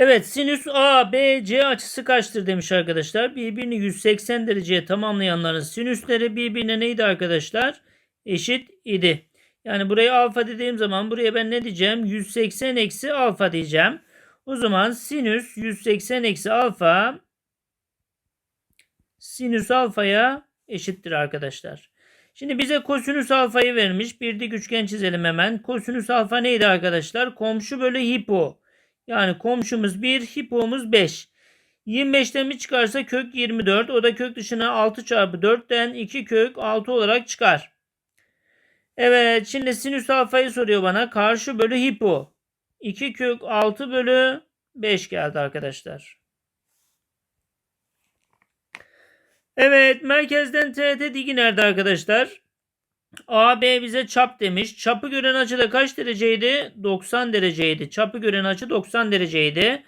Evet sinüs A, B, C açısı kaçtır demiş arkadaşlar. Birbirini 180 dereceye tamamlayanların sinüsleri birbirine neydi arkadaşlar? Eşit idi. Yani buraya alfa dediğim zaman buraya ben ne diyeceğim? 180 eksi alfa diyeceğim. O zaman sinüs 180 eksi alfa sinüs alfaya eşittir arkadaşlar. Şimdi bize kosinüs alfayı vermiş. Bir dik üçgen çizelim hemen. Kosinüs alfa neydi arkadaşlar? Komşu bölü hipo. Yani komşumuz 1, hipomuz 5. 25'ten mi çıkarsa kök 24. O da kök dışına 6 çarpı 4'ten 2 kök 6 olarak çıkar. Evet şimdi sinüs alfayı soruyor bana. Karşı bölü hipo. 2 kök 6 bölü 5 geldi arkadaşlar. Evet merkezden TRT digi nerede arkadaşlar? AB bize çap demiş. Çapı gören açı da kaç dereceydi? 90 dereceydi. Çapı gören açı 90 dereceydi.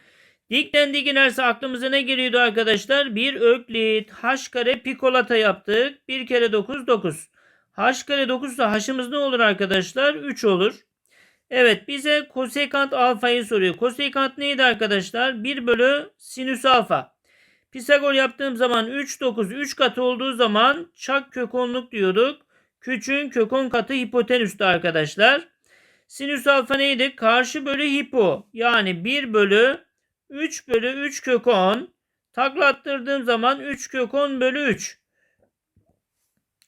Dikten dik inerse aklımıza ne geliyordu arkadaşlar? Bir öklit h kare pikolata yaptık. 1 kere 9 9. h kare 9 ise h'ımız ne olur arkadaşlar? 3 olur. Evet bize kosekant alfayı soruyor. Kosekant neydi arkadaşlar? 1 bölü sinüs alfa. Pisagor yaptığım zaman 3 9 3 katı olduğu zaman çak kök onluk diyorduk. Küçüğün kök 10 katı hipotenüstü arkadaşlar. Sinüs alfa neydi? Karşı bölü hipo. Yani 1 bölü 3 bölü 3 kök 10. Taklattırdığım zaman 3 kök 10 bölü 3.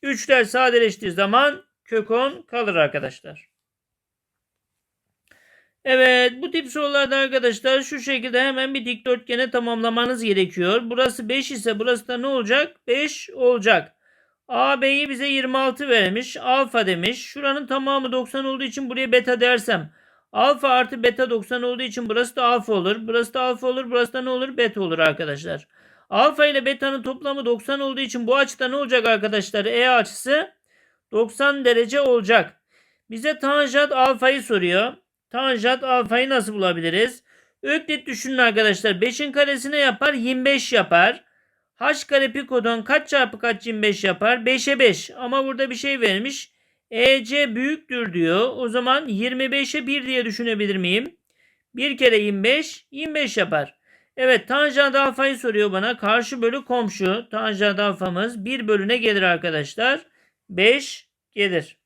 3'ler sadeleştiği zaman kök 10 kalır arkadaşlar. Evet bu tip sorularda arkadaşlar şu şekilde hemen bir dikdörtgene tamamlamanız gerekiyor. Burası 5 ise burası da ne olacak? 5 olacak. AB'yi bize 26 vermiş. Alfa demiş. Şuranın tamamı 90 olduğu için buraya beta dersem. Alfa artı beta 90 olduğu için burası da alfa olur. Burası da alfa olur. Burası da ne olur? Beta olur arkadaşlar. Alfa ile beta'nın toplamı 90 olduğu için bu açıda ne olacak arkadaşlar? E açısı 90 derece olacak. Bize tanjant alfayı soruyor. Tanjant alfayı nasıl bulabiliriz? Öklit düşünün arkadaşlar. 5'in karesine yapar 25 yapar. H kare kaç çarpı kaç 25 yapar? 5'e 5. Ama burada bir şey vermiş. EC büyüktür diyor. O zaman 25'e 1 diye düşünebilir miyim? 1 kere 25 25 yapar. Evet tanjant alfayı soruyor bana. Karşı bölü komşu. Tanjant alfamız 1 bölüne gelir arkadaşlar. 5 gelir.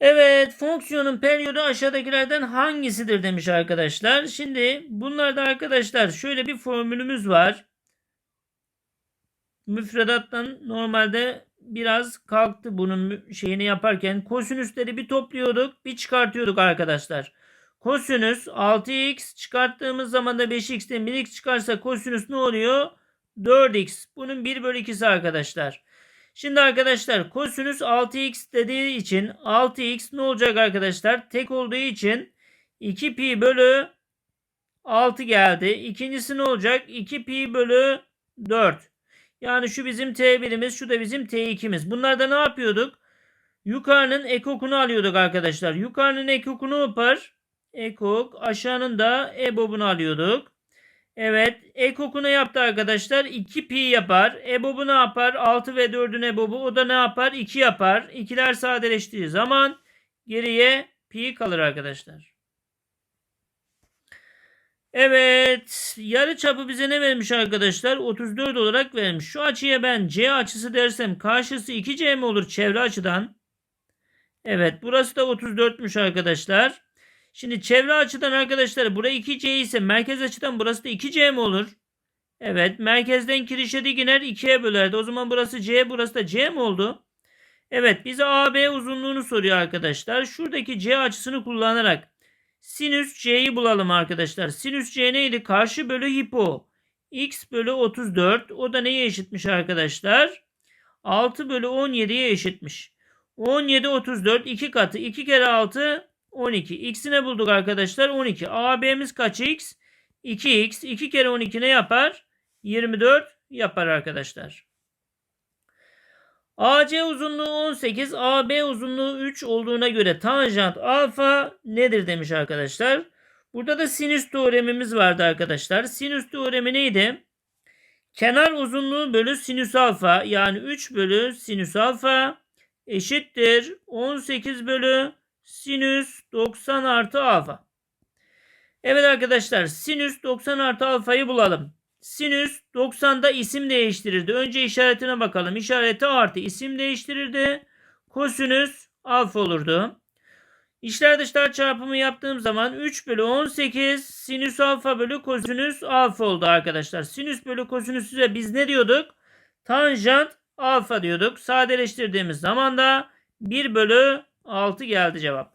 Evet fonksiyonun periyodu aşağıdakilerden hangisidir demiş arkadaşlar. Şimdi bunlarda arkadaşlar şöyle bir formülümüz var. Müfredattan normalde biraz kalktı bunun şeyini yaparken. Kosinüsleri bir topluyorduk bir çıkartıyorduk arkadaşlar. Kosinüs 6x çıkarttığımız zaman da 5x'ten 1x çıkarsa kosinüs ne oluyor? 4x. Bunun 1 bölü 2'si arkadaşlar. Şimdi arkadaşlar kosinüs 6x dediği için 6x ne olacak arkadaşlar? Tek olduğu için 2 pi bölü 6 geldi. İkincisi ne olacak? 2 pi bölü 4. Yani şu bizim T1'imiz şu da bizim T2'miz. Bunlarda ne yapıyorduk? Yukarının ekokunu alıyorduk arkadaşlar. Yukarının ekokunu yapar. Ekok aşağının da ebobunu alıyorduk. Evet. Ekok'u ne yaptı arkadaşlar? 2 pi yapar. EBOB'u ne yapar? 6 ve 4'ün EBOB'u. O da ne yapar? 2 yapar. İkiler sadeleştiği zaman geriye pi kalır arkadaşlar. Evet. Yarı çapı bize ne vermiş arkadaşlar? 34 olarak vermiş. Şu açıya ben C açısı dersem karşısı 2C mi olur çevre açıdan? Evet. Burası da 34'müş arkadaşlar. Şimdi çevre açıdan arkadaşlar burası 2C ise merkez açıdan burası da 2C mi olur? Evet merkezden kirişe dik iner 2'ye bölerdi. O zaman burası C burası da C mi oldu? Evet bize AB uzunluğunu soruyor arkadaşlar. Şuradaki C açısını kullanarak sinüs C'yi bulalım arkadaşlar. Sinüs C neydi? Karşı bölü hipo. X bölü 34. O da neye eşitmiş arkadaşlar? 6 bölü 17'ye eşitmiş. 17 34 2 katı 2 kere 6 12. X'i ne bulduk arkadaşlar? 12. AB'miz kaç X? 2X. 2 kere 12 ne yapar? 24 yapar arkadaşlar. AC uzunluğu 18, AB uzunluğu 3 olduğuna göre tanjant alfa nedir demiş arkadaşlar. Burada da sinüs teoremimiz vardı arkadaşlar. Sinüs teoremi neydi? Kenar uzunluğu bölü sinüs alfa yani 3 bölü sinüs alfa eşittir 18 bölü sinüs 90 artı alfa. Evet arkadaşlar sinüs 90 artı alfayı bulalım. Sinüs 90'da isim değiştirirdi. Önce işaretine bakalım. İşareti artı isim değiştirirdi. Kosinüs alfa olurdu. İçler dışlar çarpımı yaptığım zaman 3 bölü 18 sinüs alfa bölü kosinüs alfa oldu arkadaşlar. Sinüs bölü kosinüsüze biz ne diyorduk? Tanjant alfa diyorduk. Sadeleştirdiğimiz zaman da 1 bölü 6 geldi cevap.